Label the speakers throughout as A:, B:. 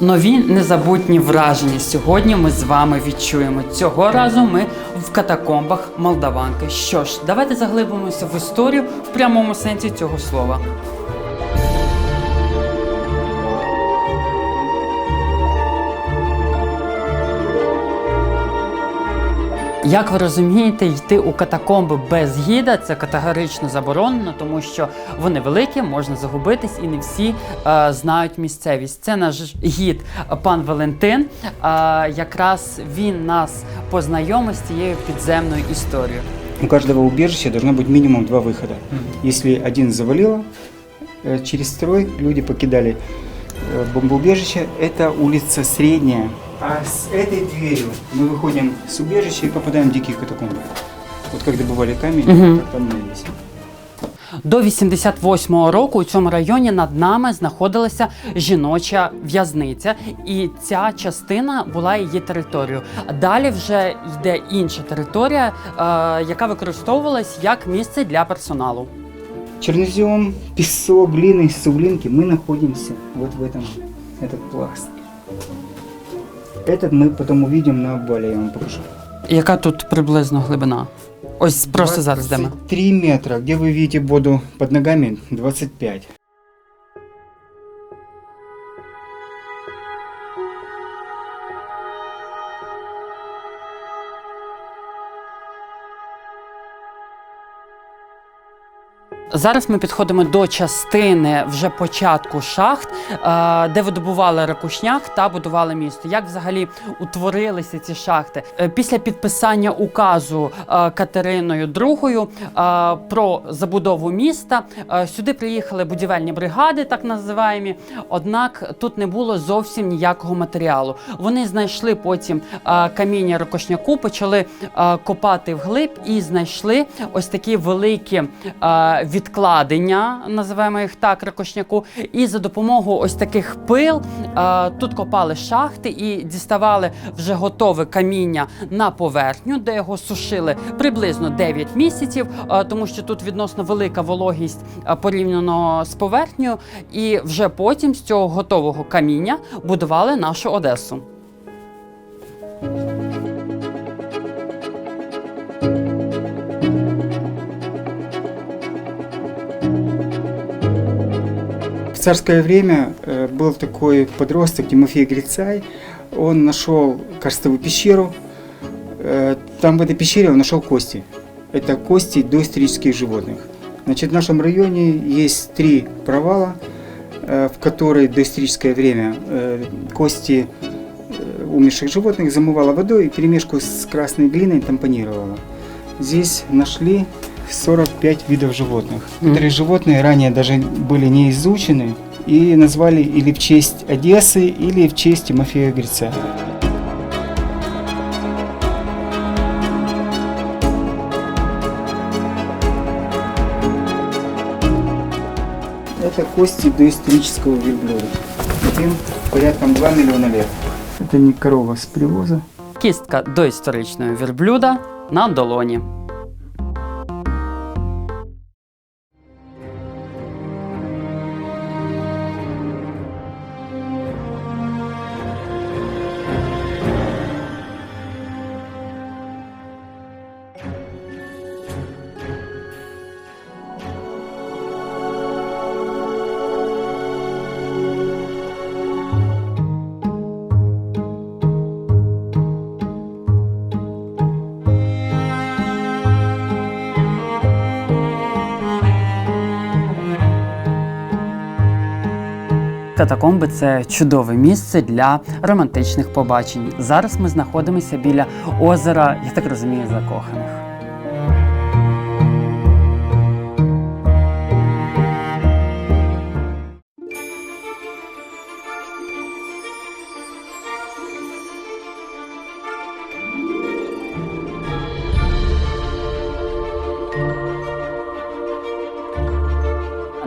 A: Нові незабутні враження сьогодні ми з вами відчуємо. Цього разу ми в катакомбах Молдаванки. Що ж, давайте заглибимося в історію в прямому сенсі цього слова. Як ви розумієте, йти у катакомби без гіда це категорично заборонено, тому що вони великі, можна загубитись, і не всі е, знають місцевість. Це наш гід е, пан Валентин. Е, якраз він нас познайомив з цією підземною історією.
B: У каждого убежища должно быть минимум два выхода. Если один завалило, э, через второй люди покидали э, бомбоубежище. Это улица средняя. А с этой дверью мы выходим с убежища и попадаем в дикие катакомбы. Вот как добывали камень,
A: Мгм.
B: так там мы есть.
A: До 88-го року у цьому районі над нами знаходилася жіноча в'язниця, і ця частина була її територією. Далі вже йде інша територія, е, яка використовувалась як місце для персоналу.
B: Чернозем, песок, глины, суглинки. Мы находимся вот в этом, этот пласт. Этот мы потом увидим на обвале, я вам покажу.
A: Яка тут приблизно глибина? Ось просто зараз йдемо.
B: 3 метра. Где вы видите воду под ногами? 25.
A: Зараз ми підходимо до частини вже початку шахт, е, де видобували ракушняк та будували місто. Як взагалі утворилися ці шахти? Е, Після підписання указу е, Катериною II про забудову міста сюди приїхали будівельні бригади, так називаємо. Однак тут не було зовсім ніякого матеріалу. Вони знайшли потім каміння ракушняку, почали копати вглиб і знайшли ось такі великі е, відкладення, називаємо їх так, ракушняку. І за допомогою ось таких пил е, тут копали шахти і діставали вже готове каміння на поверхню, де його сушили приблизно 9 місяців, е, тому що тут відносно велика вологість е, порівняно з поверхнею. І вже потім з цього готового каміння будували нашу Одесу.
B: Царское время э, был такой подросток Тимофей Грицай. Он нашел карстовую пещеру. Э, Там в этой пещере он нашел кости. Это кости доисторических животных. Значит, в нашем районе есть три провала, э, в которые доисторическое время кости умерших животных замывало водой и перемешку с красной глиной тампонировало. Здесь нашли 45 видов животных.
A: Мгм.
B: Некоторые животные ранее даже были не изучены и назвали или в честь Одессы, или в честь Тимофея Грица. Это кости доисторического верблюда. Им порядком 2 миллиона лет. Это не корова с привоза.
A: Кістка доісторичного вірблюда на долоні. Катакомби це чудове місце для романтичних побачень. Зараз ми знаходимося біля озера, я так розумію, закоханих.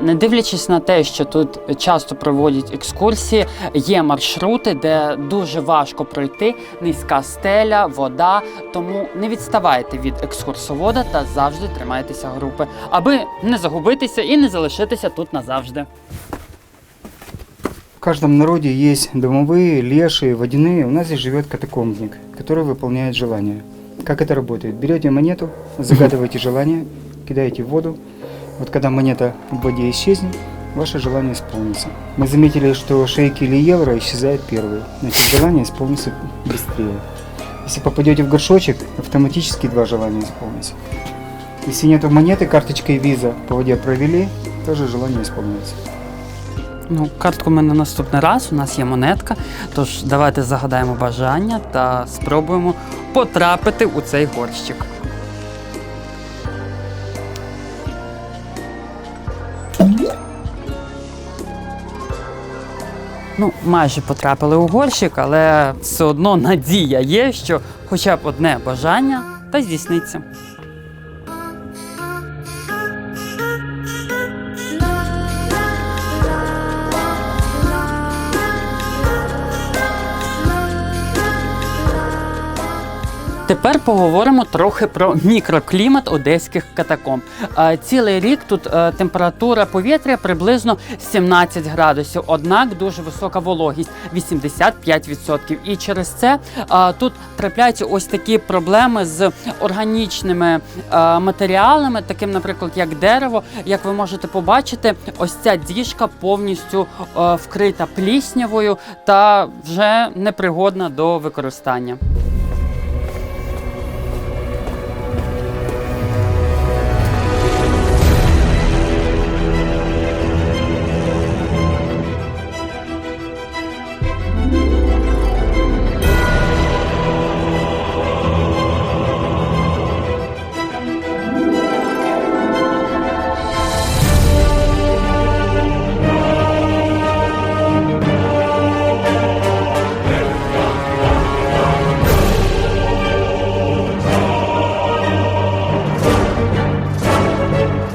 A: Не дивлячись на те, що тут часто проводять екскурсії, є маршрути, де дуже важко пройти, низька стеля, вода. Тому не відставайте від екскурсовода та завжди тримайтеся групи, аби не загубитися і не залишитися тут назавжди.
B: каждом народе есть домовые, лешие, водяные. У нас здесь живет катакомбник, который выполняет желания. Как это работает? Берете монету, загадываете желание, кидаете в воду. Вот когда монета в воде исчезнет, ваше желание исполнится. Мы заметили, что шейки или евро исчезают первые. Значит, желание исполнится быстрее. Если попадете в горшочек, автоматически два желания исполнится. Если нету монеты, карточкой виза по воде провели, тоже желание исполняется.
A: Ну, картку ми на наступний раз. У нас є монетка. Тож давайте загадаємо бажання та спробуємо потрапити у цей горщик. Ну, майже потрапили у горщик, але все одно надія є, що хоча б одне бажання та здійсниться. Тепер поговоримо трохи про мікроклімат одеських катакомб. Цілий рік тут е, температура повітря приблизно 17 градусів, однак дуже висока вологість 85%. І через це тут трапляються ось такі проблеми з органічними матеріалами, таким, наприклад, як дерево. Як ви можете побачити, ось ця діжка повністю е, вкрита пліснявою та вже непригодна до використання.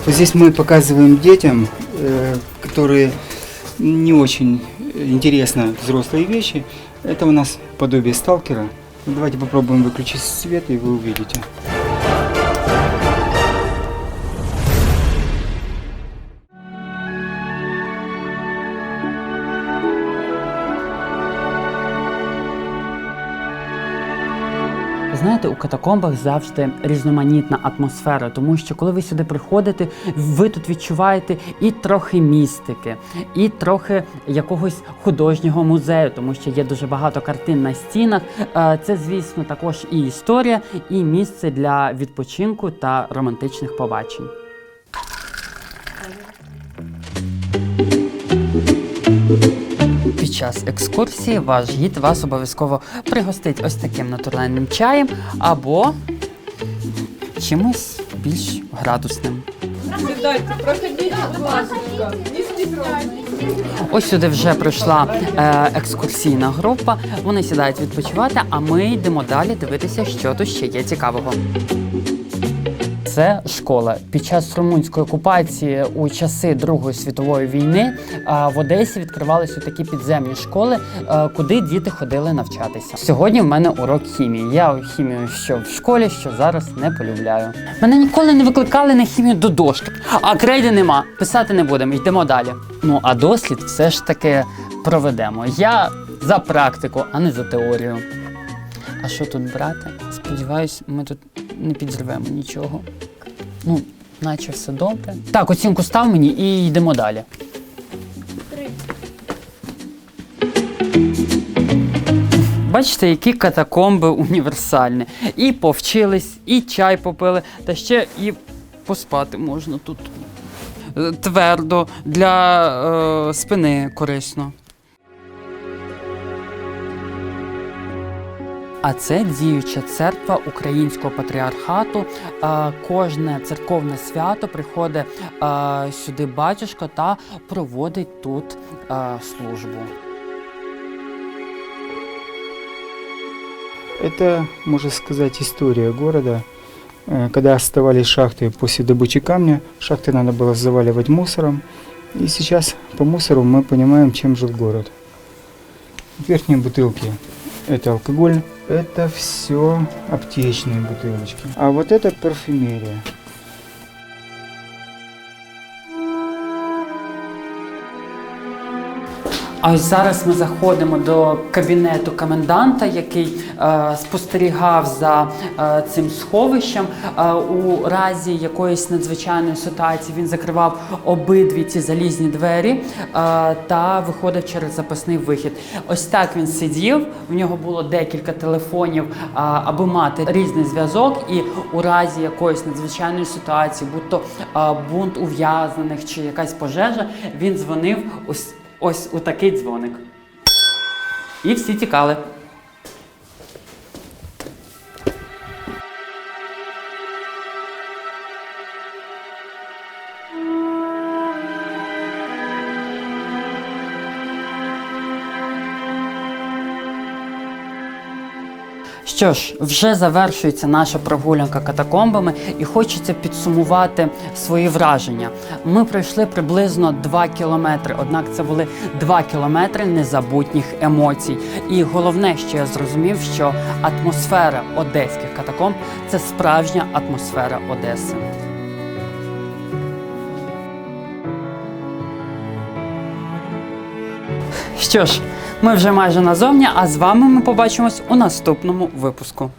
B: Вот Здесь мы показываем детям, э, которые не очень интересно взрослые вещи. Это у нас подобие сталкера. Давайте попробуем выключить свет, и вы увидите.
A: Знаєте, у катакомбах завжди різноманітна атмосфера, тому що коли ви сюди приходите, ви тут відчуваєте і трохи містики, і трохи якогось художнього музею, тому що є дуже багато картин на стінах. Е, Це, звісно, також і історія, і місце для відпочинку та романтичних побачень. Під час екскурсії ваш гід вас обов'язково пригостить ось таким натуральним чаєм або чимось більш градусним.
C: Сідайте, проходіть, будь ласка.
A: Ось сюди вже пройшла е, екскурсійна група. Вони сідають відпочивати, а ми йдемо далі дивитися, що тут ще є цікавого. Це школа. Під час румунської окупації у часи Другої світової війни в Одесі відкривалися такі підземні школи, е, куди діти ходили навчатися. Сьогодні в мене урок хімії. Я хімію що в школі, що зараз не полюбляю. Мене ніколи не викликали на хімію до дошки, а крейди нема. Писати не будемо, йдемо далі. Ну а дослід все ж таки проведемо. Я за практику, а не за теорію. А що тут брати? Сподіваюсь, ми тут не підірвемо нічого. Ну, наче все добре. Так, оцінку став мені і йдемо далі. Бачите, які катакомби універсальні. І повчились, і чай попили, та ще і поспати можна тут. Е, Твердо, для е, спини корисно. А це діюча церква Українського патріархату. А, Кожне церковне свято приходить а, сюди батюшка та проводить тут а, службу.
B: Это, можно сказать, история города. Э, Когда оставались шахты после добычи камня, шахты надо было заваливать мусором. И сейчас по мусору мы понимаем, чем жил город. Верхние бутылки – это алкоголь, это все аптечные бутылочки. А вот это парфюмерия.
A: А ось зараз ми заходимо до кабінету коменданта, який е, спостерігав за е, цим сховищем. Е, у разі якоїсь надзвичайної ситуації він закривав обидві ці залізні двері е, та виходив через запасний вихід. Ось так він сидів. В нього було декілька телефонів, е, аби мати різний зв'язок, і у разі якоїсь надзвичайної ситуації, будь то е, бунт ув'язнених чи якась пожежа, він дзвонив ось ось у такий дзвоник. І всі тікали. Що ж, вже завершується наша прогулянка катакомбами, і хочеться підсумувати свої враження. Ми пройшли приблизно 2 кілометри, однак це були 2 кілометри незабутніх емоцій. І головне, що я зрозумів, що атмосфера одеських катакомб це справжня атмосфера Одеси. Що ж, ми вже майже назовні, а з вами ми побачимось у наступному випуску.